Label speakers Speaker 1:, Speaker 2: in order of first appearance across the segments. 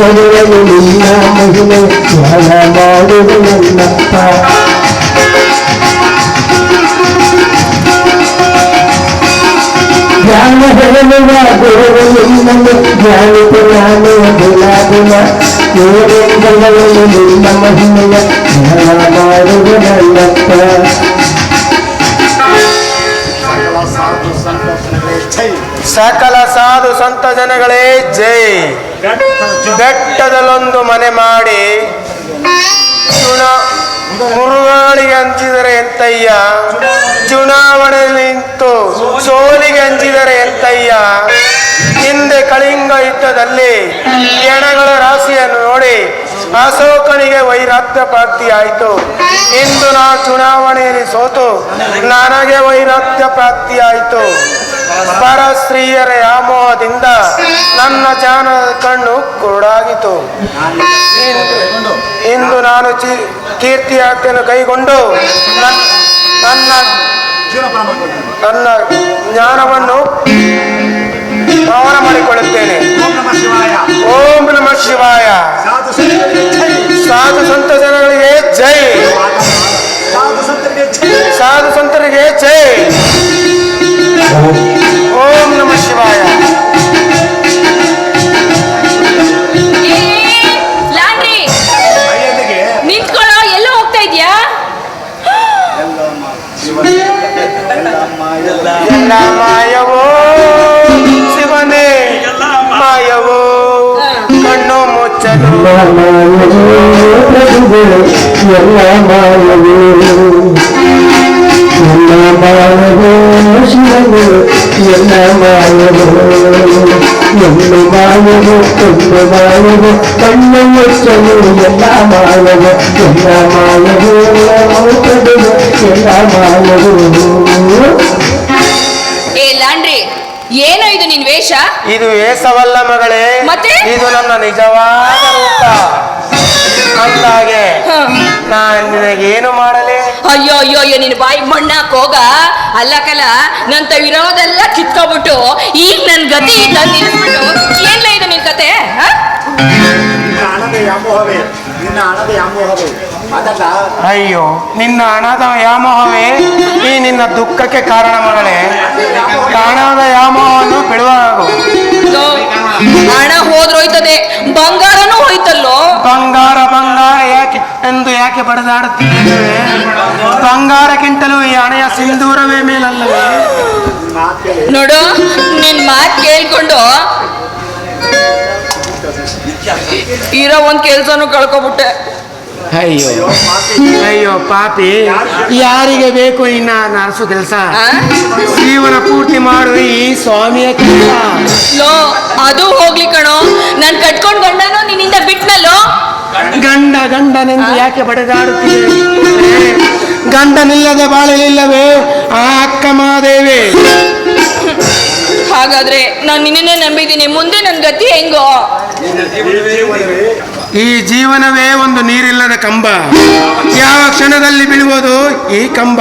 Speaker 1: ಕೊಡುವನು ನಿನ್ನ ಮಹಿಮೆ ಧ್ಯಾನ ಮಾಡುವುದು ನನ್ನಪ್ಪ ಧ್ಯಾನ ಹೇಳುವ ಗುರುವು ನಿನ್ನನ್ನು ಧ್ಯಾನಿತ ನಾನು ದಿನ ದಿನ ಏನೆಂದವನು ನಿನ್ನ ಮಹಿಮೆಯ ಧ್ಯಾನ ಮಾಡುವುದು ನನ್ನಪ್ಪ
Speaker 2: ಸಕಲ ಸಾಧು ಸಂತ ಜನಗಳೇ ಜೈ ಬೆಟ್ಟದಲ್ಲೊಂದು ಮನೆ ಮಾಡಿ ಚುನ ಮುರುಗಾಳಿಗೆ ಹಂಚಿದರೆ ಎಂತಯ್ಯ? ಚುನಾವಣೆ ನಿಂತು ಸೋಲಿಗೆ ಹಂಚಿದರೆ ಎಂತಯ್ಯ? ಹಿಂದೆ ಕಳಿಂಗ ಯುದ್ಧದಲ್ಲಿ ಎಣಗಳ ರಾಶಿಯನ್ನು ನೋಡಿ ಅಶೋಕನಿಗೆ ಪ್ರಾಪ್ತಿ ಆಯಿತು ಇಂದು ನಾ ಚುನಾವಣೆಯಲ್ಲಿ ಸೋತು ನನಗೆ ವೈರಾಗ್ಯ ಪ್ರಾಪ್ತಿ ಆಯಿತು ಪರಸ್ತ್ರೀಯರ ವ್ಯಾಮೋಹದಿಂದ ನನ್ನ ಜಾನ ಕಣ್ಣು ಕುರುಡಾಗಿತು ಇಂದು- ನಾನು ಕೀರ್ತಿ ಯಾತ್ರೆಯನ್ನು ಕೈಗೊಂಡು ನನ್- ನನ್ನ ನನ್ನ ಜ್ಞಾನವನ್ನು ಪವನ ಮಾಡಿಕೊಳ್ಳುತ್ತೇನೆ. ಓಂ ನಮಃ ಶಿವಾಯ. ಸಾಧು ಸಂತ ಜನಗಳಿಗೆ ಜೈ. ಸಾಧು ಸಂತರಿಗೆ ಜೈ. ಓಂ ನಮಃ ಶಿವಾಯ.
Speaker 3: ಎಲ್ಲ
Speaker 2: ಮಾಯವೋ
Speaker 1: ಎಲ್ಲ ಮಾಯವೋ ಶಿವನೇ ಎಲ್ಲ ಮಾಯವೋ ಎಲ್ಲ ಮಾಯವೋ ಎಲ್ಲ ಮಾಯವೋ ಕಣ್ಣು ಮುಚ್ಚಲು. ಎಲ್ಲ ಮಾಯವೋ ಎಲ್ಲ ಪ್ರಭುವೇ ಎಲ್ಲ ಮಾಯವೋ
Speaker 3: ಏ ಲಾಂಡ್ರಿ ಏನೋ ಇದು ನಿನ್ ವೇಷ?
Speaker 2: ಇದು ಏಸವಲ್ಲ ಮಗಳೇ.
Speaker 3: ಮತ್ತೆ?
Speaker 2: ಇದು ನನ್ನ ನಿಜವಾದ ರೂಪ. ಅಂದಾಗೆ
Speaker 3: ಹ.
Speaker 2: ನಾನು ನಿನಗೇನು ಮಾಡಲಿ?
Speaker 3: ಅಯ್ಯೋ ಅಯ್ಯೋ ಅಯ್ಯೋ ನಿನ್ ಬಾಯಿ ಮಣ್ಣಾಕ್ ಹೋಗ. ಅಲ್ಲ ಕಲ ನಂತ ಇರೋದೆಲ್ಲ ಕಿತ್ಕೊಬಿಟ್ಟು ಈಗ ನನ್ ಗತಿ ನಿಲ್ಸ್ಬಿಟ್ಟು ಏನ್ಲ ಇದು ನಿನ್ ಕತೆ ಹ?
Speaker 4: ನಿನ್ನ ಹಣದ ವ್ಯಾಮೋಹವೇ ನಿನ್ನ ಹಣದ ವ್ಯಾಮೋಹವೇ. ಅದಲ್ಲ
Speaker 2: ಅಯ್ಯೋ ನಿನ್ನ ಹಣದ ವ್ಯಾಮೋಹವೇ? ಈ ನಿನ್ನ ದುಃಖಕ್ಕೆ ಕಾರಣ ಮಾಡಲೆ ಹಣದ ವ್ಯಾಮೋಹವನ್ನು ಬಿಡುವಾಗು
Speaker 3: ಹಣ ಹೋದ್ರೋಯ್ತದೆ ಬಂಗಾರನೂ ಹೋಯ್ತಲ್ಲೋ?
Speaker 2: ಬಂಗಾರ ಬಂಗಾರ. ಎಂದು ಯಾಕೆ ಬಡದಾಡುತ್ತಿದ್ದೇವೆ ಬಂಗಾರಕ್ಕಿಂತಲೂ ಈ ಹಣೆಯ ಸಿಂಧೂರವೇ ಮೇಲಲ್ಲವೇ?
Speaker 3: ನೋಡು ನಿನ್ ಮಾತ್ ಕೇಳ್ಕೊಂಡು ಇರೋ ಒಂದ್ ಕೆಲ್ಸನೂ ಕಳ್ಕೊಬಿಟ್ಟೆ.
Speaker 2: ಅಯ್ಯೋ ಅಯ್ಯೋ ಪಾಪಿ. ಯಾರಿಗೆ ಬೇಕು ಇನ್ನ ನರಸು ಕೆಲಸ? ಜೀವನ ಪೂರ್ತಿ ಮಾಡು ಈ ಸ್ವಾಮಿಯ ಕೆಲಸ.
Speaker 3: ಲೋ ಅದು ಹೋಗ್ಲಿ ಕಣೋ. ನಾನ್ ಕಟ್ಕೊಂಡ್ ಗಂಡನು ನಿನ್ನಿಂದ ಬಿಟ್ನಲ್ಲೋ?
Speaker 2: ಗಂಡ ಗಂಡನೆಂದು ಯಾಕೆ ಬಡದಾಡುತ್ತಿದೆ ಗಂಡನಿಲ್ಲದೆ ಬಾಳಲಿಲ್ಲವೇ? ಆ ಅಕ್ಕ ಮಹಾದೇವಿ
Speaker 3: ಹಾಗಾದ್ರೆ ನಾನು ನಿನ್ನೇ ನಂಬಿದ್ದೀನಿ. ಮುಂದೆ ನನ್ನ ಗತಿ ಹೆಂಗೋ?
Speaker 2: ಈ ಜೀವನವೇ ಒಂದು ನೀರಿಲ್ಲದ ಕಂಬ. ಯಾವ ಕ್ಷಣದಲ್ಲಿ ಬೀಳುವುದು ಈ ಕಂಬ?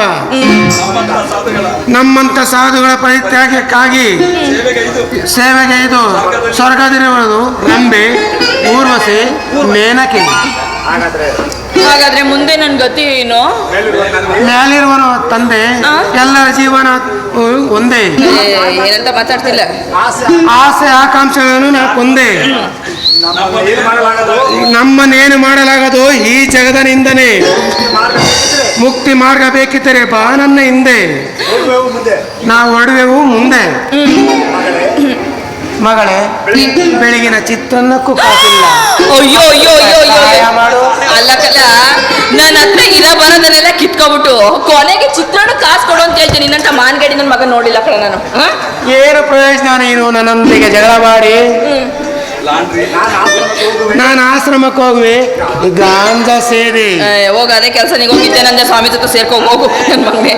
Speaker 2: ನಮ್ಮಂತ ಸಾಧುಗಳ ಪರಿತ್ಯಾಗಕ್ಕಾಗಿ ಸೇವೆಗೆ ಇದು ಸ್ವರ್ಗದಿರುವುದು. ನಂಬಿ ಊರ್ವಸಿ ಮೇನಕೆ
Speaker 4: ಹಾಗಾದ್ರೆ
Speaker 3: ಹಾಗಾದ್ರೆ ಮುಂದೆ ನನ್ನ ಗತಿ ಏನು?
Speaker 2: ಮೇಲಿರುವನು ತಂದೆ? ಎಲ್ಲರ ಜೀವನ ಒಂದೇ.
Speaker 3: ಏನಂತ ಮಾತಾಡ್ತಿಲ್ಲ.
Speaker 4: ಆಸೆ.
Speaker 2: ಆಕಾಂಕ್ಷೆಗಳನ್ನು
Speaker 4: ಮಾಡಲಾಗದು?
Speaker 2: ನಮ್ಮನ್ನೇನು ಮಾಡಲಾಗದು? ಈ
Speaker 4: ಜಗದನಿಂದನೇ
Speaker 2: ಮುಕ್ತಿ ಮಾರ್ಗ ಬೇಕಿದ್ದರೆ ಬಾ ನನ್ನ ಹಿಂದೆ. ನಾವು ಒಡವೆವು ಮುಂದೆ.
Speaker 4: ಮಗಳೇ
Speaker 2: ಬೆಳಗಿನ ಚಿತ್ತನ್ನಕ್ಕೂ ಕಾಸಿಲ್ಲ
Speaker 3: ಅಯ್ಯೋ ಅಯ್ಯೋ ಅಯ್ಯೋ ಅಯ್ಯೋ.
Speaker 2: ಮಾಡು.
Speaker 3: ಅಲ್ಲ ಕಲ ನನ್ನ ಹತ್ರ ಇರ ಬರೋದನ್ನೆಲ್ಲ ಕಿತ್ಕೊಬಿಟ್ಟು ಕೊನೆಗೆ ಚಿತ್ರಣ ಕಾಸು ಕೊಡು ಅಂತ ಹೇಳ್ತೀನಿ. ನಿನ್ನಂತ ಮಾನ್ಗಡಿ ನನ್ನ ಮಗ ನೋಡಿಲ್ಲ ಕಣ ನಾನು?
Speaker 2: ಏನು ಪ್ರಯೋಜನ ನೀನು ನನ್ನೊಂದಿಗೆ ಜಗಳ ಮಾಡಿ.
Speaker 4: ನಾನು ಆಶ್ರಮಕ್ಕೆ ಹೋಗುವೆ
Speaker 2: ನಾನು ಆಶ್ರಮಕ್ಕೆ ಹೋಗುವೆ. ಗಾಂಜಾ ಸೇರಿ.
Speaker 3: ಹೋಗ ಹೋಗು ಅದೇ ಕೆಲಸ ನೀವು ಹೋಗಿದ್ದೆ ನಂದ ಸ್ವಾಮಿ ಜೊತೆ ಸೇರ್ಕೊಂಡು ಹೋಗು ನನ್ನ ಮಗನೇ.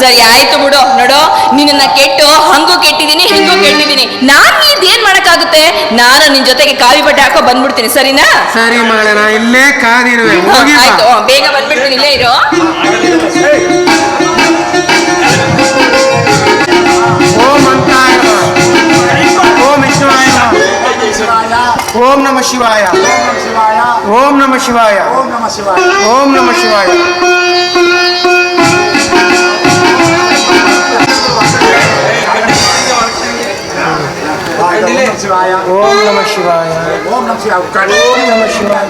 Speaker 3: ಸರಿ ಆಯ್ತು ಬಿಡು. ನೋಡು ನಿನ್ನ ಕೆಟ್ಟು ಹಂಗೂ ಕೆಟ್ಟಿದ್ದೀನಿ ಹಿಂಗೂ ಕೆಟ್ಟಿದ್ದೀನಿ. ನಾನು ಇದೇನ್ ಮಾಡಕ್ಕಾಗುತ್ತೆ? ನಾನು ನಿನ್ ಜೊತೆಗೆ ಕಾವಿ ಬಟ್ಟೆ ಹಾಕೋ ಬಂದ್ಬಿಡ್ತೀನಿ ಸರಿನಾ?
Speaker 2: ಸರಿ ಮಗಳೇ ನಾ ಇಲ್ಲೇ ಕಾದಿರುವೆ ಹೋಗಿ
Speaker 3: ಆಯ್ತು ಬೇಗ ಬಂದ್ಬಿಡ್ತೀನಿ ಇಲ್ಲೇ ಇರು.
Speaker 4: ಶಿವಾಯ.
Speaker 2: ಓಂ ನಮ ಶಿವಾಯ.
Speaker 4: ಓಂ ನಮ ಶಿವಾಯ.
Speaker 2: ಓಂ ನಮ ಶಿವಾಯ.
Speaker 4: ಶಿವಾಯ.
Speaker 2: ಓಂ ನಮ ಶಿವಾಯ.
Speaker 4: ಓಂ ನಮ ಶಿವಾಯ.
Speaker 2: ಓಂ ನಮ ಶಿವಾಯ.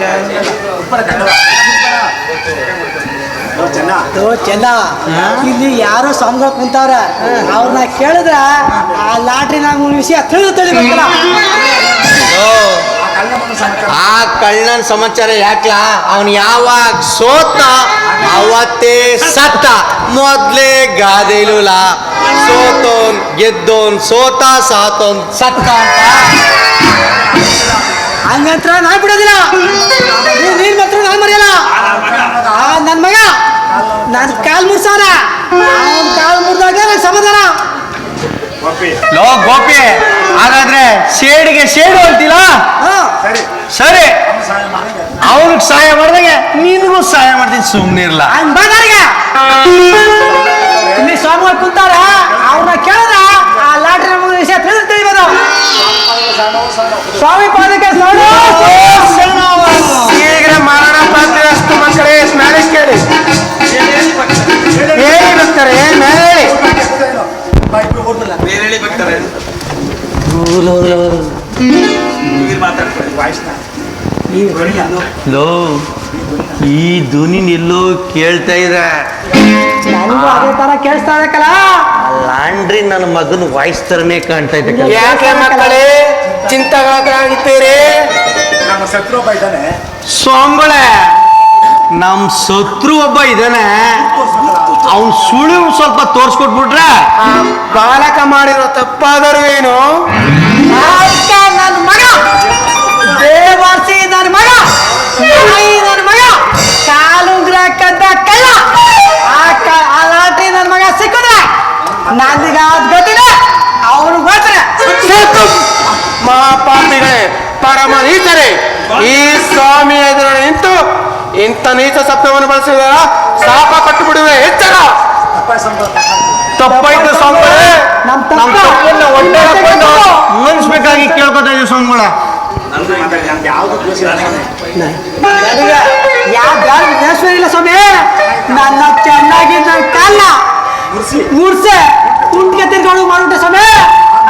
Speaker 4: ಚೆನ್ನ.
Speaker 5: ಇಲ್ಲಿ ಯಾರು ಸಂಘ ಕುಂತಾರ. ಅವ್ರನ್ನ ಕೇಳಿದ್ರ ಆ ಲಾಟ್ರಿನಾಗ ವಿಷಯ ತಿಳಿದು ತಿಳಿಬೇಕಲ್ಲ.
Speaker 4: ಆ
Speaker 6: ಕಳ್ಳನ ಸಮಾಚಾರ ಯಾಕ್ಲ? ಅವನ್ ಯಾವಾಗ ಸೋತ ಅವತ್ತೇ ಸತ್ತ. ಮೊದ್ಲೇ ಗಾದೆಲುಲ. ಸೋತೋನ್ ಗೆದ್ದೋನ್ ಸೋತ ಸಾತೋನ್ ಸತ್ತ ಅಂತ.
Speaker 5: ಹಂಗಂತ್ರ ನಾ ಬಿಡೋದಿಲ್ಲ. ನೀನ್- ಮಾತ್ರ ನಾನ್ ಮರೆಯಲ್ಲ. ಆ ನನ್ ಮಗ. ನನ್ ಕಾಲ್ ಮುರ್ಸಾರ ಅವ್ನ್ ಕಾಲ್ ಮುರ್ದಾಗ ಸಮಾಧಾನ.
Speaker 4: ಗೋಪಿ.
Speaker 6: ಲೋ ಗೋಪಿ. ಹಾಗಾದ್ರೆ ಶೇಡ್ಗೆ ಶೇಡ್ ಅಂತಿಲ್ಲ
Speaker 5: ಹಾ.
Speaker 4: ಸರಿ.
Speaker 6: ಸರಿ.
Speaker 4: ನಮ್ಮ ಸಹಾಯ ಮಾಡಿ
Speaker 6: ಅವ್ನಿಗೆ ಸಹಾಯ ಮಾಡ್ದಂಗೆ ನಿನಗೂ ಸಹಾಯ ಮಾಡ್ತೀನಿ ಸುಮ್ಮನೆ
Speaker 5: ಇರ್ಲ. ಬಾದಾರಿಗೆ ಇಲ್ಲಿ ಸ್ವಾಮಿಗಳು ಕುಂತಾರ ಅವ್ರನ್ನ ಕೇಳಿದ್ರ ಆ ಲಾಟ್ರಿ ನಮಗೆ ವಿಷಯ ತಿಳಿದು ತಿಳಿಬೋದು. ಸ್ವಾಮಿ ಪಾದಕ್ಕೆ ನೋಡು
Speaker 2: ಶೀಘ್ರ ಮರಣ ಅಷ್ಟು ಮಕ್ಕಳೇ ಸ್ನಾನ ಕೇಳಿ. ಹೇಳಿ ಬರ್ತಾರೆ ಮೇಲೆ ಹೇಳಿ.
Speaker 4: ವಾಯ್ಸ್ನ
Speaker 6: ಲೋ ಈ ಧ್ವನಿ ಎಲ್ಲೋ ಕೇಳ್ತಾ ಇದೆ
Speaker 5: ನನಗೂ ಅದೇ ತರ ಕೇಳಿಸ್ತಾ ಇದಕ್ಕಲ್ಲ
Speaker 6: ಲಾಂಡ್ರಿ ನನ್ನ ಮಗನ ವಾಯ್ಸ್ ತರನೇ ಕಾಣ್ತಾ ಇದೆ ಕಣೆ.
Speaker 2: ಯಾಕೆ ಮಕ್ಕಳೇ ಚಿಂತಗಾಗಿದ್ದೀರಿ
Speaker 4: ನಮ್ಮ ಶತ್ರು ಒಬ್ಬ ಇದ್ದಾನೆ.
Speaker 6: ಸ್ವಾಮಿಗಳೇ ನಮ್ ಶತ್ರು ಒಬ್ಬ ಇದಾನೆ ಅವ್ನ್ ಸುಳಿವು ಸ್ವಲ್ಪ ತೋರ್ಸ್ಕೊಟ್ಬಿಟ್ರೆ.
Speaker 2: ಬಾಲಕ ಮಾಡಿರೋ ತಪ್ಪಾದರೂ ಏನು?
Speaker 5: ನನ್ನ ಮಗ. ದೇವಾಸಿ ನನ್ನ ಮಗ. ನಾಯಿ ನನ್ನ ಮಗ. ಕಾಲುಂಗ್ರ ಕದ್ದ ಕಳ್ಳ. ಆ ಕ- ಆ ಲಾಟ್ರಿ ನನ್ನ ಮಗ ಸಿಕ್ಕಿದ್ರೆ ನನಗ ಅದ್ ಗೊತ್ತಿದೆ. ಅವನು
Speaker 2: ಸಾಕು ಮಹಾಪಾಪಿಗಳೇ ಪರಮ ನೀಚರೇ ಈ ಸ್ವಾಮಿ ಎದುರು ನಿಂತು ಇಂಥ ನೀಚ ಸತ್ಯವನ್ನು ಬಳಸಿದಾರ ಶಾಪ ಕೊಟ್ಟು ಬಿಡುವೆ ಎಚ್ಚರ.
Speaker 6: ತಪ್ಪಾಯ್ತು ಸ್ವಾಮಿಗಳೇ
Speaker 5: ನಮ್ ತಪ್ಪು.
Speaker 6: ನಮ್ ತಪ್ಪನ್ನ ಹೊಟ್ಟೆ ಮನ್ಸ್ಬೇಕಾಗಿ ಕೇಳ್ಕೊತಾ ಇದೀವಿ ಸ್ವಾಮಿಗಳ?
Speaker 5: ಯಾವ ಇಲ್ಲ ಸ್ವಾಮಿ. ನನ್ನ ಚೆನ್ನಾಗಿ ನನ್ನ ಕಾಲ.
Speaker 4: ಮುರ್ಸೆ.
Speaker 5: ಕುಂಟ್ಗೆ ತಿರ್ಗಾಡು ಮಾಡ್ಬಿಟ್ಟೆ ಸ್ವಾಮಿ.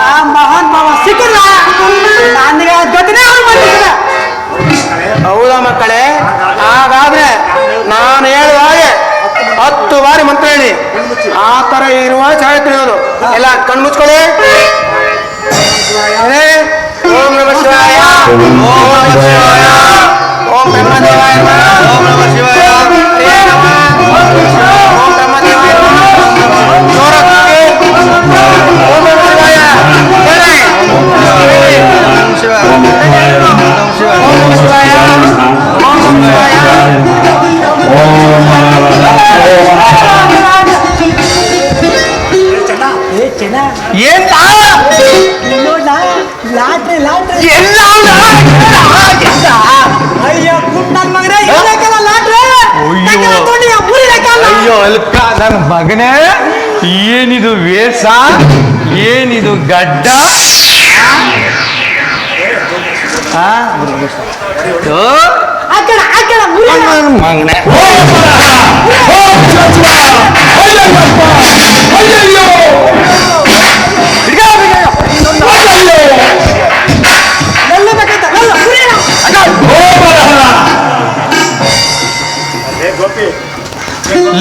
Speaker 5: ಆ ಮಹಾನ್ ಭಾವ ಸಿಕ್ಕಿಲ್ಲ. ನನಗೆ ಅವ್ನು
Speaker 2: ಹೌದಾ ಮಕ್ಕಳೇ? ಹಾಗಾದ್ರೆ ನಾನು ಹೇಳುವ ಹಾಗೆ ಹತ್ತು ಬಾರಿ ಮಂತ್ರ ಹೇಳಿ. ಆ ತರ ಇರುವ ಛಾಯೆ ತಿಳಿಯೋದು ಎಲ್ಲ ಕಣ್ಮುಚ್ಕೊಳ್ಳಿ?
Speaker 5: ओम नमः शिवाय Om
Speaker 6: Namah
Speaker 5: Shivaya. Om Shivaya.
Speaker 6: Om Namah Shivaya. ಪ್ಲೇಸ ಏನಿದು ಗಡ್ಡ?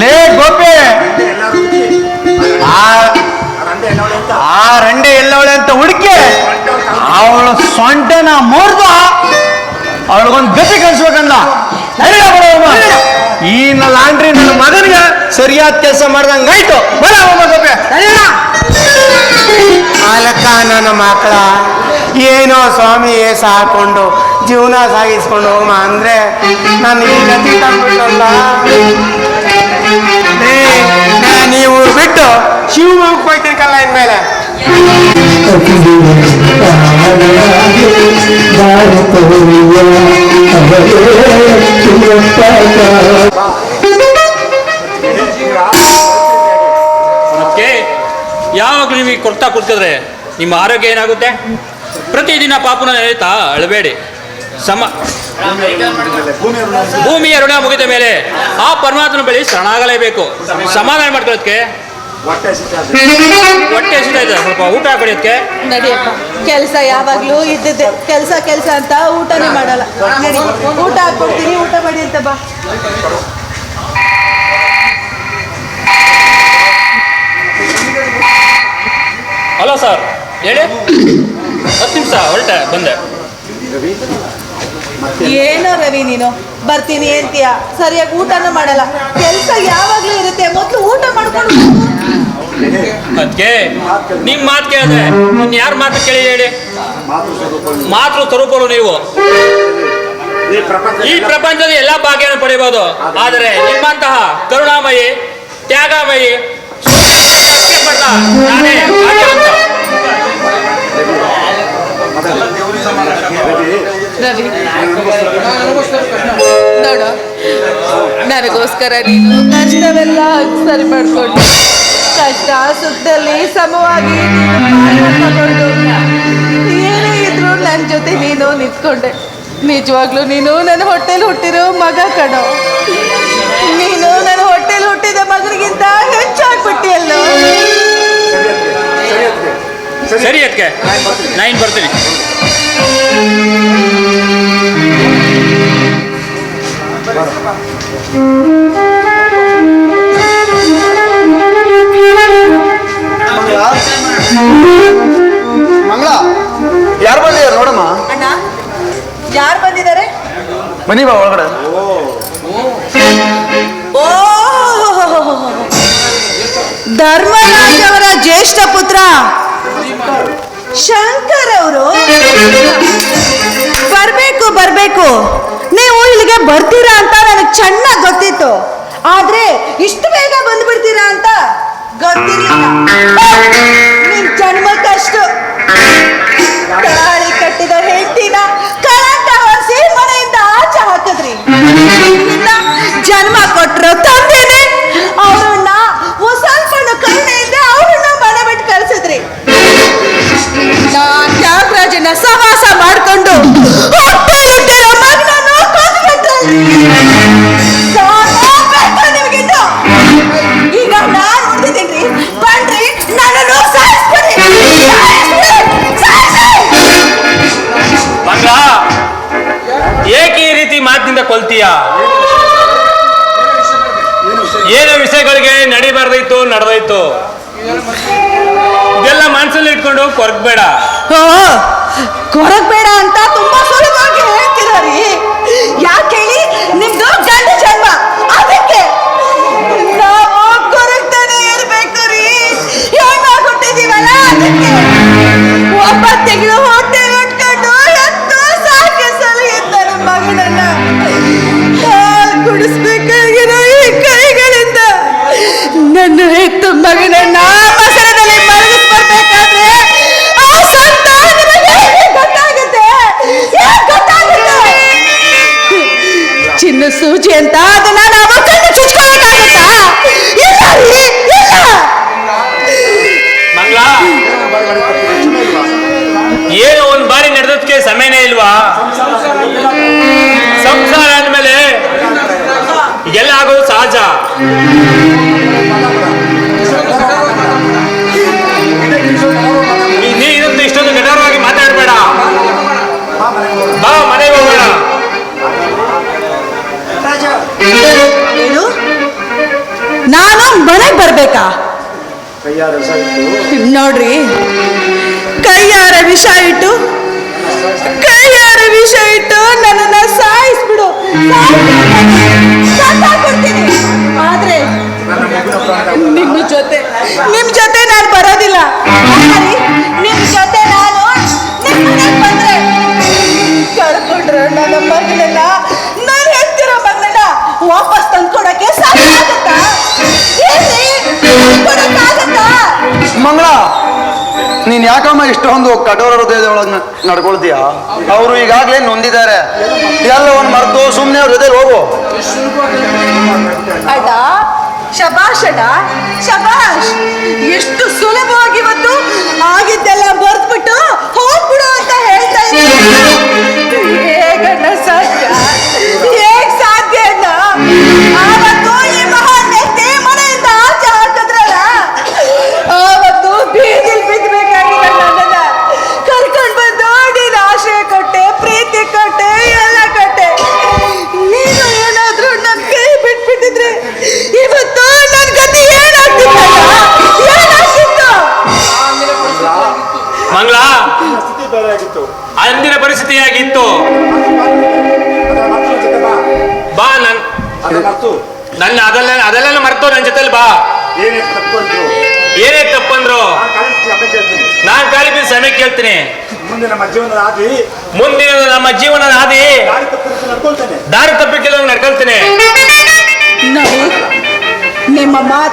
Speaker 6: ಲೇ ಆ
Speaker 4: ರಂಡೆ
Speaker 6: ಎಲ್ಲವಳೆ ಅಂತ ಹುಡುಕಿ ಅವಳ ಸೊಂಟನ ಮೂರ್ದ ಅವಳಿಗೊಂದು ಗತಿ ಕಳಿಸ್ಬೇಕಂದ. ಈ ಲಾಂಡ್ರಿ ನನ್ನ ಮಗನಿಗೆ ಸರಿಯಾದ ಕೆಲಸ ಮಾಡ್ದಂಗಾಯ್ತು ಬರ.
Speaker 2: ಮಾಲಕ ನನ್ನ ಮಕ್ಕಳ, ಏನೋ ಸ್ವಾಮಿ ಏಸ ಹಾಕೊಂಡು ಜೀವನ ಸಾಗಿಸ್ಕೊಂಡು ಹೋಗಮ್ಮ ಅಂದ್ರೆ ನಾನು ಈ ಗತಿ ತಂದ್ಬಿಟ್ಟಲ್ಲ ನೀವು ಬಿಟ್ಟು ಶಿವಮೊಗ್ಗಕ್ಕೆ ಹೋಗ್ತೀನಿ ಕಲ್ಲ ಇನ್ಮೇಲೆ.
Speaker 7: ಅದಕ್ಕೆ ಯಾವಾಗಲೂ ನಿಮಗೆ ಕೊಡ್ತಾ ಕುಡ್ತಿದ್ರೆ ನಿಮ್ಮ ಆರೋಗ್ಯ ಏನಾಗುತ್ತೆ? ಪ್ರತಿದಿನ ಪಾಪನ ಹೇಳ್ತಾ ಅಳಬೇಡಿ. ಸಮ ಭೂಮಿಯ ಋಣ ಮುಗಿದ ಮೇಲೆ ಆ ಪರಮಾತ್ಮನ ಬಳಿ ಶರಣಾಗಲೇಬೇಕು. ಸಮಾಧಾನ ಮಾಡ್ಕೊಳ್ಳೋದಕ್ಕೆ
Speaker 4: ಹೊಟ್ಟೆ
Speaker 7: ಸ್ವಲ್ಪ ಊಟ
Speaker 8: ನಡಿಯಪ್ಪ. ಕೆಲಸ ಯಾವಾಗ್ಲೂ ಇದ್ದದ್ದೆ. ಕೆಲಸ ಕೆಲಸ ಅಂತ ಊಟನೇ ಮಾಡಲ್ಲ. ನಡಿ. ಊಟ ಹಾಕ್ಕೊಡ್ತೀನಿ. ಊಟ ಮಾಡಿ ಅಂತ ಬಾ.
Speaker 7: ಹಲೋ ಸರ್ ಹೇಳಿ. ಹತ್ತು ನಿಮಿಷ ಹೊರಟೆ ಬಂದೆ.
Speaker 8: ಏನೋ ರವಿ ನೀನು. ಬರ್ತೀನಿ ಅಂತೀಯ. ಸರಿಯಾಗಿ ಊಟನೂ ಮಾಡಲ್ಲ. ಕೆಲಸ ಯಾವಾಗ್ಲೂ ಇರುತ್ತೆ. ಮೊದಲು ಊಟ ಮಾಡ್ಕೊಂಡು.
Speaker 7: ಅದಕ್ಕೆ ನಿಮ್ ಮಾತು ಕೇಳಿದ್ರೆ ಇನ್ ಯಾರ ಮಾತು ಕೇಳಿ ಹೇಳಿ?
Speaker 4: ಮಾತೃ ಸ್ವರೂಪ
Speaker 7: ಮಾತೃ ಸ್ವರೂಪರು ನೀವು.
Speaker 4: ಈ ಪ್ರಪಂಚ
Speaker 7: ಪ್ರಪಂಚದ ಎಲ್ಲಾ ಭಾಗ್ಯವನ್ನು ಪಡೆಯಬಹುದು. ಆದರೆ ನಿಮ್ಮಂತಹ ಕರುಣಾಮಯಿ, ತ್ಯಾಗಮಯಿ ನಾನೇ
Speaker 8: ನನಗೋಸ್ಕರ ನೀನು ಕಷ್ಟವೆಲ್ಲ ಸರಿ ಮಾಡ್ಕೊಂಡು ಕಷ್ಟ ಸುಖದಲ್ಲಿ ಸಮವಾಗಿ ಏನೇ ಇದ್ರು ನನ್ನ ಜೊತೆ ನೀನು ನಿಂತ್ಕೊಂಡೆ. ನಿಜವಾಗ್ಲೂ ನೀನು ನನ್ನ ಹೊಟ್ಟೆಲಿ ಹುಟ್ಟಿರೋ ಮಗ ಕಣೋ. ನೀನು ನನ್ನ ಹೊಟ್ಟೆಲಿ ಹುಟ್ಟಿದ ಮಗನಿಗಿಂತ ಹೆಚ್ಚಾಗ್ಬಿಟ್ಟಿಯಲ್ಲ.
Speaker 7: ಸರಿ ಅದಕ್ಕೆ ನಾನು ಬರ್ತೀನಿ.
Speaker 6: ಮಂಗಳ? ಯಾರು ಬಂದಿದ್ದಾರೆ ನೋಡಮ್ಮ?
Speaker 8: ಅಣ್ಣ ಯಾರು ಬಂದಿದ್ದಾರೆ?
Speaker 6: ಬನ್ನಿ ಬಾ ಒಳಗಡೆ.
Speaker 8: ಓ ಧರ್ಮರಾಜ್ ಅವರ ಜ್ಯೇಷ್ಠ ಪುತ್ರ. ಶಂಕರ್ ಅವರು. ಬರ್ಬೇಕು ಬರ್ಬೇಕು. ನೀವು ಇಲ್ಲಿಗೆ ಬರ್ತೀರಾ ಅಂತ ನನಗೆ ಚೆನ್ನಾಗಿ ಗೊತ್ತಿತ್ತು. ಆದ್ರೆ ಇಷ್ಟು ಬೇಗ ಬಂದ್ಬಿಡ್ತೀರಾ ಅಂತ ಗೊತ್ತಿರಲಿಲ್ಲ. ನಿಮ್ ಜನ್ಮಕ್ಕಷ್ಟು ತಾಳಿ ಕಟ್ಟಿದ ಹೆಂಡತಿನ ಕಳಂಕ ಹೊರಿಸಿ ಮನೆಯಿಂದ ಆಚೆ ಹಾಕಿದ್ರಿ. ಜನ್ಮ ಕೊಟ್ರು ತಂದೆನೆ. ಅವ್ರನ್ನ ಉಸಲ್ಕೊಂಡು ಕರುಣೆಯಿಂದ ಅವ್ರನ್ನ ಮನೆ ಬಿಟ್ಟು ಕಳಿಸಿದ್ರಿ. ನಾ ತ್ಯಾಗರಾಜನ ಸವಾಸ ಮಾಡ್ಕೊಂಡು ಮಗನನ್ನು ಕೊಂದ್ಬಿಟ್ರಲ್ರಿ. করবেড়া। হ্যাঁ, হ্যাঁ। ಚಿನ್ನ ಸೂಜಿ ಬರ್ಬೇಕಾ? ನೋಡ್ರಿ. ಕೈಯಾರ ವಿಷ ಇಟ್ಟು. ಕೈಯಾರ ವಿಷ ಇಟ್ಟು ನನ್ನನ್ನ ಸಾಯಿಸ್ಬಿಡು. ಆದ್ರೆ ನಿಮ್ಮ ಜೊತೆ ನಿಮ್ ಜೊತೆ ನಾನು ಬರೋದಿಲ್ಲ. ನಿಮ್ ಜೊತೆ ನಾನು ಬಂದ್ರೆ. ಕಳ್ಕೊಂಡ್ರೆ ನನ್ನ ಮಗನನ್ನ
Speaker 6: ಮಂಗಳ ನೀನ್ ಯಾಕಮ್ಮ ಇಷ್ಟೊಂದು ಕಠೋರ ಹೃದಯದೊಳಗೆ ನಡ್ಕೊಳ್ತೀಯ? ಅವರು ಈಗಾಗಲೇ ನೊಂದಿದ್ದಾರೆ. ಎಲ್ಲವನ್ನು ಮರೆತು ಸುಮ್ಮನೆ ಅವ್ರ ಜೊತೆ ಹೋಗು.
Speaker 8: ಶಬಾಷ್ ಶಬಾಷ್. ಎಷ್ಟು ಸುಲಭವಾಗಿ ಇವತ್ತು ಆಗಿದ್ದೆಲ್ಲ ಬರ್ದ್ಬಿಟ್ಟು ಹೋಗ್ಬಿಡು ಅಂತ ಹೇಳ್ತಾ ಇದ್ದೀನಿ.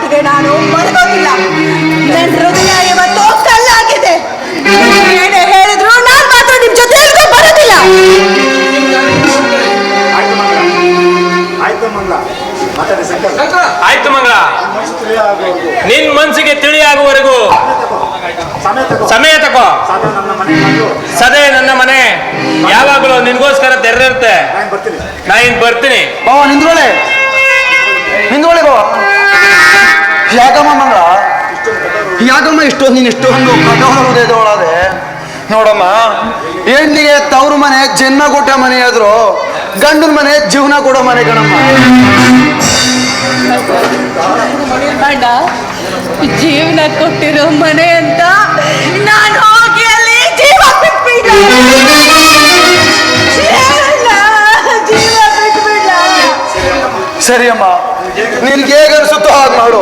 Speaker 8: ಮಾತಿಗೆ ನಾನು ಮಲಗೋದಿಲ್ಲ ನನ್ನ ಹೃದಯ ಇವತ್ತು ಕಲ್ಲಾಗಿದೆ ಏನೇ ಹೇಳಿದ್ರು ನಾನು ಮಾತ್ರ ನಿಮ್ ಜೊತೆ ಬರೋದಿಲ್ಲ.
Speaker 4: ಆಯ್ತು ಮಂಗಳ. ಆಯ್ತು ಮಂಗಳ.
Speaker 7: ನಿನ್ ಮನ್ಸಿಗೆ ತಿಳಿಯಾಗುವವರೆಗೂ
Speaker 4: ಸಮಯ ತಗೋ.
Speaker 7: ಸದೇ ನನ್ನ ಮನೆ. ಯಾವಾಗಲೂ ನಿನ್ಗೋಸ್ಕರ
Speaker 4: ಬರ್ತೀನಿ.
Speaker 7: ನಾ ಇನ್ ಬರ್ತೀನಿ.
Speaker 6: ಓ ನಿಂದ್ರೋಳೆ ನಿಂದ್ರೋಳೆ ಯಾಕಮ್ಮ ಇಷ್ಟು? ನೀನು ಇಷ್ಟು ಕಠೋರ ಕಟ್ಟೋದೇ ನೋಡಮ್ಮ ಹೆಣ್ಣಿಗೆ ತವ್ರ ಮನೆ ಜನ್ಮ ಕೊಟ್ಟ ಮನೆ ಆದ್ರು ಗಂಡನ ಮನೆ ಜೀವನ ಕೊಡೋ ಮನೆ ಕಣಮ್ಮ.
Speaker 8: ಅಣ್ಣ ಜೀವನ ಕೊಟ್ಟಿರೋ ಮನೆ ಅಂತ ನಾನು ಹೋಗಿ ಅಲ್ಲಿ ಜೀವ
Speaker 6: ಸರಿ ಅಮ್ಮ ನಿನ್ಗೆ ಹೇಗೆ ಅನ್ಸುತ್ತೋ ಹಾಗೆ ಮಾಡು.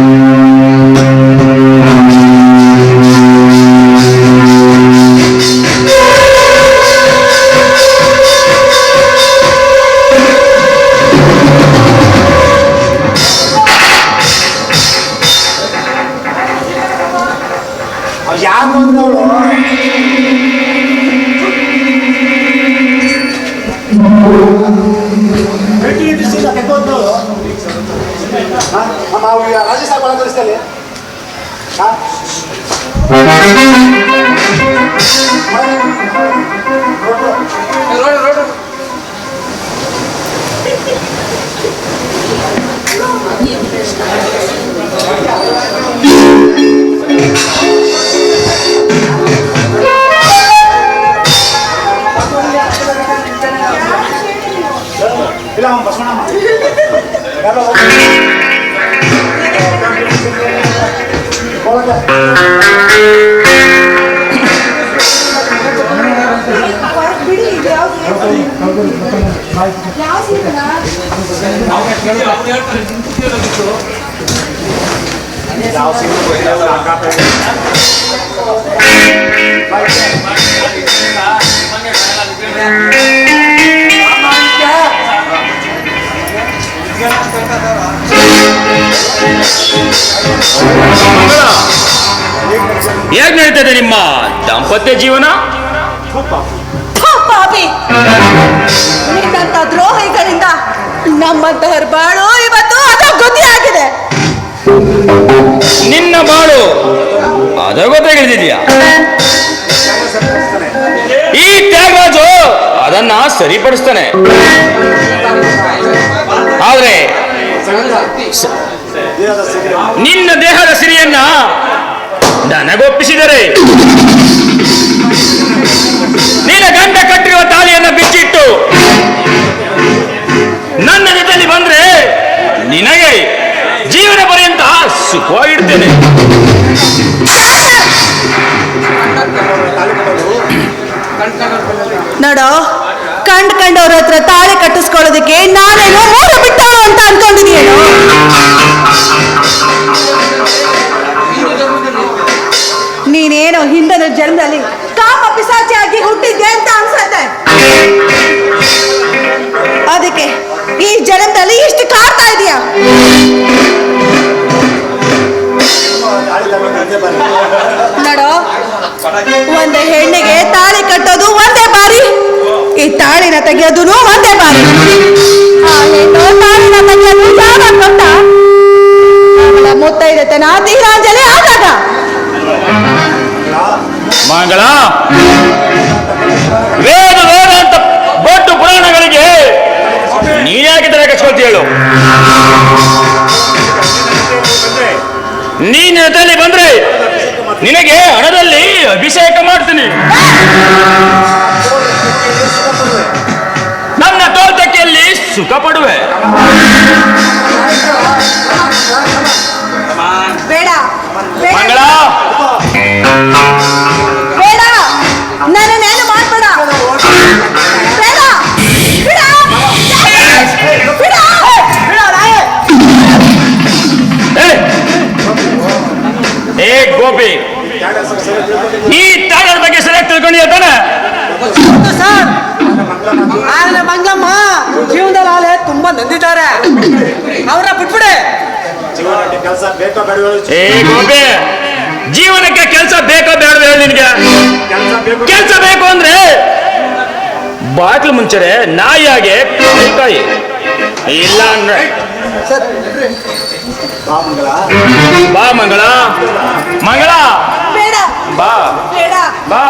Speaker 4: ಇಲ್ಲ ಅವ್ನು
Speaker 7: ಹೇಗ್ ನಡೀತದೆ ನಿಮ್ಮ ದಾಂಪತ್ಯ ಜೀವನ?
Speaker 8: ಥು, ಪಾಪಿ! ನಿನ್ನಂತ ದ್ರೋಹಿಗಳಿಂದ ನಮ್ಮಂತಹರ ಬಾಳು ಇವತ್ತು ಆಗಿದೆ.
Speaker 7: ನಿನ್ನ ಬಾಳು ಅದ ಗೊತ್ತಾಗಿದ್ಯಾ ಈ ತ್ಯಾಗರಾಜು ಅದನ್ನ ಸರಿಪಡಿಸ್ತಾನೆ. ಆದ್ರೆ ನಿನ್ನ ದೇಹದ ಸಿರಿಯನ್ನ ನನಗೊಪ್ಪಿಸಿದರೆ ನಿನ್ನ ಗಂಡ ಕಟ್ಟಿರುವ ನಿನಗೆ ಜೀವನ ಪರ್ಯಂತ ಸುಖವಾಗಿಡ್ತೇನೆ
Speaker 8: ನೋಡು, ಕಂಡ್ ಕಂಡವ್ರ ಹತ್ರ ತಾಳೆ ಕಟ್ಟಿಸ್ಕೊಳ್ಳೋದಕ್ಕೆ ನಾನೇನು ಮೂರು ಬಿಟ್ಟ ಅಂತ ಅನ್ಕೊಂಡಿದೀಯೇನೋ ನೀನೇನೋ ಹಿಂದಿನ ಜನ್ಮದಲ್ಲಿ ಕಾಮ ಪಿಸಾಚಿಯಾಗಿ ಹುಟ್ಟಿದ್ದೆ ಅಂತ ಅನ್ಸತ್ತೆ. ಅದಕ್ಕೆ ಈ ಜಗತ್ತಲ್ಲಿ ಇಷ್ಟು ಕಾಡ್ತಾ ಇದೀಯ? ನೋಡೋ, ಒಂದು ಹೆಣ್ಣಿಗೆ ತಾಳಿ ಕಟ್ಟೋದು ಒಂದೇ ಬಾರಿ. ಈ ತಾಳಿನ ತೆಗೆಯೋದು ಒಂದೇ ಬಾರಿ. ಆ ತಾಳಿನ ತೆಗೆಯೋದು ಯಾವಾಗ ಗೊತ್ತಾ? ಅವಳ ಆದಾಗ.
Speaker 7: ಮಂಗಳ
Speaker 5: तो पढ़ू है? ಬಿಟ್ಬಿಡೆ.
Speaker 4: ಜೀವನಕ್ಕೆ ಕೆಲಸ ಬೇಕೋ ಬೇಡ
Speaker 7: ಏ ಗೋಪಿ ಜೀವನಕ್ಕೆ ಕೆಲಸ ಬೇಕೋ ಬೇಡ ಹೇಳಿ ನಿನ್ಗೆ.
Speaker 4: ಕೆಲಸ ಬೇಕು.
Speaker 7: ಕೆಲಸ ಬೇಕು ಅಂದ್ರೆ ಬಾಟ್ಲು ಮುಂಚೆರೆ ನಾಯಿಯಾಗೆ ಕಾಯಿ ಕಾಯಿ. ಇಲ್ಲ ಅಂದ್ರೆ.
Speaker 4: ಬಾ ಮಂಗಳ.
Speaker 7: ಬಾ ಮಂಗಳ. ಬಾ.
Speaker 8: ಬೇಡ.
Speaker 7: ಬಾ.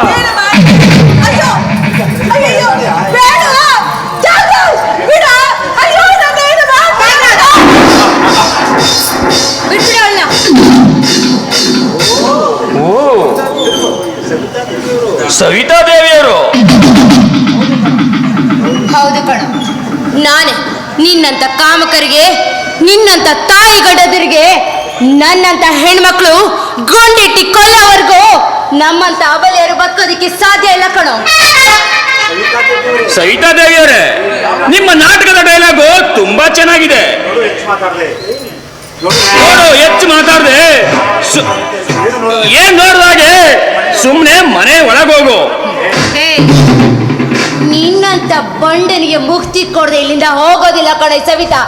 Speaker 8: ನಾನೇ ನಿನ್ನಂತ ಕಾಮಕರಿಗೆ ನಿನ್ನಂತ ತಾಯಿ ಗಡದರಿಗೆ ನನ್ನಂತ ಹೆಣ್ಮಕ್ಳು ಗುಂಡಿಟ್ಟಿ ಕೊಲ್ಲವರೆಗೂ ನಮ್ಮಂತ ಅಬಲೆಯರು ಬದುಕೋದಿಕ್ಕೆ ಸಾಧ್ಯ ಇಲ್ಲ ಕಣೋ.
Speaker 7: ಸವಿತಾ ದೇವಿಯವರೇ ನಿಮ್ಮ ನಾಟಕದ ಡೈಲಾಗು ತುಂಬಾ ಚೆನ್ನಾಗಿದೆ.
Speaker 4: ನೋಡು ಹೆಚ್ಚು ಮಾತಾಡ್ದೆ.
Speaker 7: ಏನ್ ನೋಡ್ದಾಗೆ? ಸುಮ್ನೆ ಮನೆ ಒಳಗೋಗು
Speaker 8: ಹೇ, ನಿನ್ನಂತ ಬಂಡನಿಗೆ ಮುಕ್ತಿ ಕೊಡದೆ ಇಲ್ಲಿಂದ ಹೋಗೋದಿಲ್ಲ ಕಣೆ ಸವಿತಾ!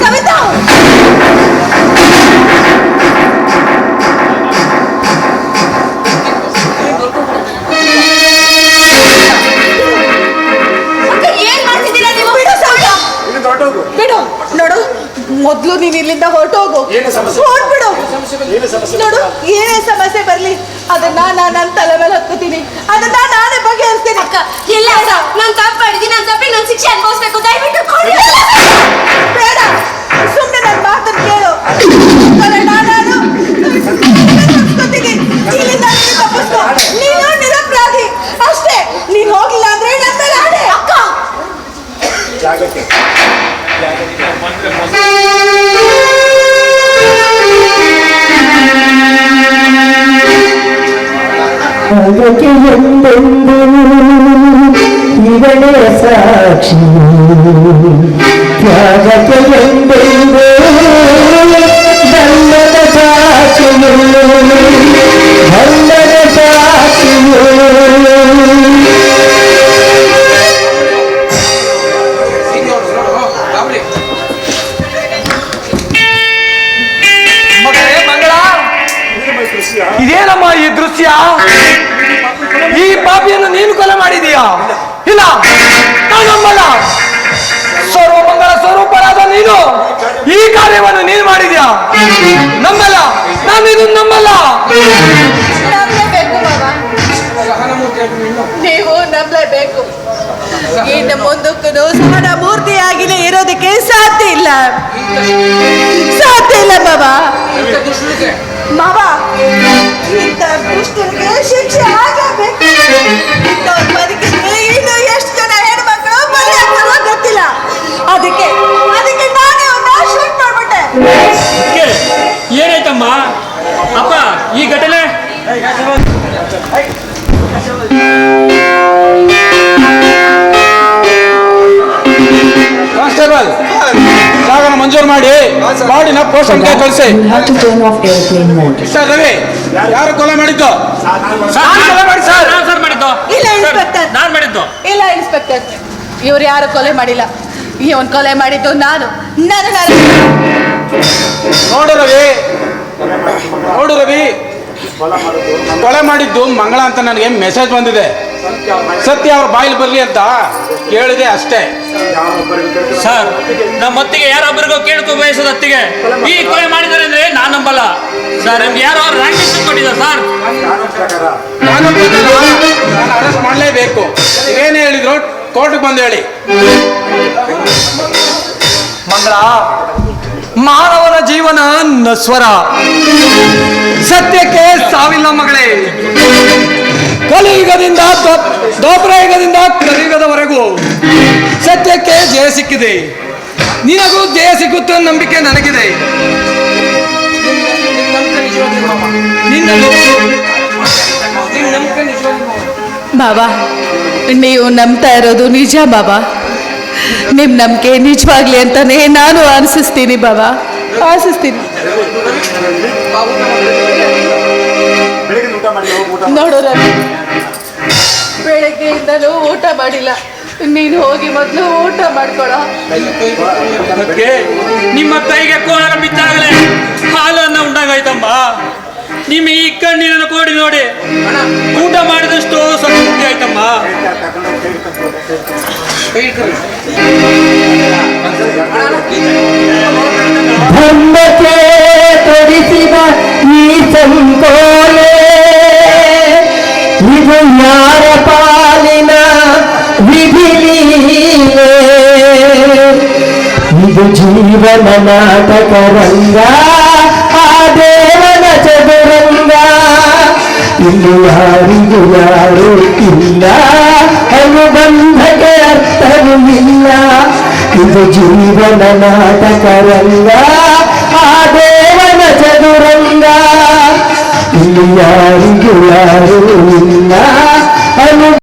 Speaker 8: ಸವಿತಾ ಮೊದ್ಲು ನೀನ್ ಇಲ್ಲಿಂದ ಹೊರಟೋಗು.
Speaker 4: ಹೋಗ್ಬಿಡು?
Speaker 8: ಹೊರಟ್ಬಿಡು. ನೋಡು ಏನೇ ಸಮಸ್ಯೆ ಬರ್ಲಿ ಅದನ್ನ ನಾನು ನನ್ನ ತಲೆ ಮೇಲೆ ಹತ್ಕೋತೀನಿ. ಅದನ್ನ ನಾನೇ ಬಗೆಹರಿಸ್ತೀನಿ.
Speaker 9: ದೃಶ್ಯ ಈ ಪಾಪಿಯನ್ನು ನೀನು ಕೊಲೆ ಮಾಡಿದೀಯಾ? ಇಲ್ಲ ನಾನಮ್ಮಲ್ಲ ಸರ್ವಮಂಗಳ ಸ್ವರೂಪರಾದ ನೀನು ಈ ಕಾರ್ಯವನ್ನು ನೀನು ಮಾಡಿದ್ಯಾ? ನಂಬಲ್ಲ, ನಾನು ಇದು
Speaker 8: ಬಾಬಾ ನೀವು ನಂಬಲೇಬೇಕು. ಮುಂದಕ್ಕೂ ಇರೋದಕ್ಕೆ ಸಾಧ್ಯ ಇಲ್ಲ. ಸಾಧ್ಯ ಇಲ್ಲ ಬಾಬಾ ಬಾಬಾ ಇಂಥ ದುಷ್ಟರಿಗೆ ಶಿಕ್ಷೆ ಆಗಬೇಕು? ಇಂಥವ್ರು ಬದುಕಿದ್ರೆ ಇನ್ನು ಎಷ್ಟು ಜನ ಹೆಣ್ಮಕ್ಳು ಬಲಿ ಆಗ್ತಾರೋ ಗೊತ್ತಿಲ್ಲ. ಅದಕ್ಕೆ ಅದಕ್ಕೆ ನಾನೇ ಅವ್ರನ್ನ ಶೂಟ್ ಮಾಡ್ಬಿಟ್ಟೆ.
Speaker 7: ಏನಾಯ್ತಮ್ಮ? ಅಪ್ಪ ಈ ಘಟನೆ?
Speaker 9: ಮಂಜೂರು ಮಾಡಿ. ಬಾಡಿನ ಪೋಸ್ಟನ್ಗೆ ಕಳಿಸಿ. ಸರ್ ರವಿ ಯಾರು ಕೊಲೆ ಮಾಡಿದ್ದು? ನಾನ್ ಕೊಲೆ ಮಾಡಿ ಸರ್
Speaker 7: ಸರ್ ಮಾಡಿದ್ದು.
Speaker 8: ಇಲ್ಲ ಇನ್ಸ್ಪೆಕ್ಟರ್
Speaker 7: ನಾನು ಮಾಡಿದ್ದು.
Speaker 8: ಇಲ್ಲ ಇನ್ಸ್ಪೆಕ್ಟರ್ ಇವ್ರು ಯಾರು ಕೊಲೆ ಮಾಡಿಲ್ಲ? ಇವನ್ ಕೊಲೆ ಮಾಡಿದ್ದು ನಾನು. ನಾನು ನಾನು
Speaker 9: ನೋಡು ರವಿ. ನೋಡು ರವಿ. ಕೊಲೆ ಮಾಡಿದ್ದು ಮಂಗಳ ಅಂತ ನನಗೆ ಮೆಸೇಜ್ ಬಂದಿದೆ. ಸತ್ಯ ಅವ್ರ ಬಾಯಿಲ್ ಬರ್ಲಿ ಅಂತ ಕೇಳಿದೆ ಅಷ್ಟೇ.
Speaker 7: ಸರ್ ನಮ್ಮ ಅತ್ತಿಗೆ ಯಾರೊಬ್ಬರಿಗೂ ಕೇಳ್ಕೊ ಬಯಸೋದು ಅತ್ತಿಗೆ. ಈ ಕೊಲೆ ಮಾಡಿದ್ದಾರೆ ಅಂದ್ರೆ ನಾನು ನಂಬಲ್ಲ. ಸರ್ ನಿಮ್ಗೆ ಯಾರೋ ರ್ಯಾಂಕಿಂಗ್ ಕೊಟ್ಟಿದ್ದ ಸರ್.
Speaker 9: ನಾನು ಅರೆಸ್ಟ್ ಮಾಡಲೇಬೇಕು. ಏನೇ ಹೇಳಿದ್ರು ಕೋರ್ಟ್ಗೆ ಬಂದು ಹೇಳಿ. ಮಂಗಳ ಮಾನವನ ಜೀವನ ನಸ್ವರ. ಸತ್ಯಕ್ಕೆ ಸಾವಿಲ್ಲ ಮಗಳೇ. ಕಲಿಯುಗದಿಂದ ದೋಪ್ರಯುಗದಿಂದ ಕಲಿಯುಗದವರೆಗೂ ಸತ್ಯಕ್ಕೆ ಜಯ ಸಿಕ್ಕಿದೆ. ನಿನಗೂ ಜಯ ಸಿಕ್ಕುತ್ತೆ ನಂಬಿಕೆ ನನಗಿದೆ.
Speaker 8: ಬಾಬಾ ನೀವು ನಂಬ್ತಾ ಇರೋದು ನಿಜ ಬಾಬಾ. ನಿಮ್ ನಂಬಿಕೆ ನಿಜವಾಗ್ಲಿ ಅಂತಾನೆ ನಾನು ಆನ್ಸಿಸ್ತೀನಿ ಬಾಬಾ. ಆಶಿಸ್ತೀನಿ
Speaker 4: ಬೆಳಿಗ್ಗೆ
Speaker 10: ಬೆಳಗ್ಗೆಯಿಂದಲೂ ಊಟ ಮಾಡಿಲ್ಲ. ನೀನು ಹೋಗಿ ಮೊದಲು ಊಟ ಮಾಡ್ಕೊಳ.
Speaker 7: ಅದಕ್ಕೆ ನಿಮ್ಮ ಕೈಗೆ ಕೋಲಾರ ಬಿದ್ದಾಗಲೇ ಹಾಲನ್ನ ಉಂಡಾಗಾಯ್ತಮ್ಮ ನಿಮ್ಮ ಈ ಕಣ್ಣಿನ ಕೋಡಿ ನೋಡಿ. ಊಟ ಮಾಡಿದಷ್ಟು ಸಂತೃಪ್ತಿ ಆಯ್ತಮ್ಮ
Speaker 1: ತೊಡಿಸಿದ ಈ ಸಂಕೋಲೆ. ಇದು ಯಾರ ಪಾಲಿನ ವಿಧಿ ಲೀಲೆ? ಇದು ಜೀವನ ನಾಟಕ ರಂಗ ಆ ದೇವನ ಚದುರಂಗ ಇಲ್ಲಿ ಯಾರಿಗೂ ಯಾರು ಇಲ್ಲ ಅನುಬಂಧಕ್ಕೆ ಅರ್ಥವೂ ಇಲ್ಲ ಇದು ಜೀವನ ನಾಟಕ ರಂಗ ಆ ದೇವನ ಚದುರಂಗ ಇಲ್ಲಿ ಯಾರಿಗೂ ಯಾರು ಇಲ್ಲ ಅನು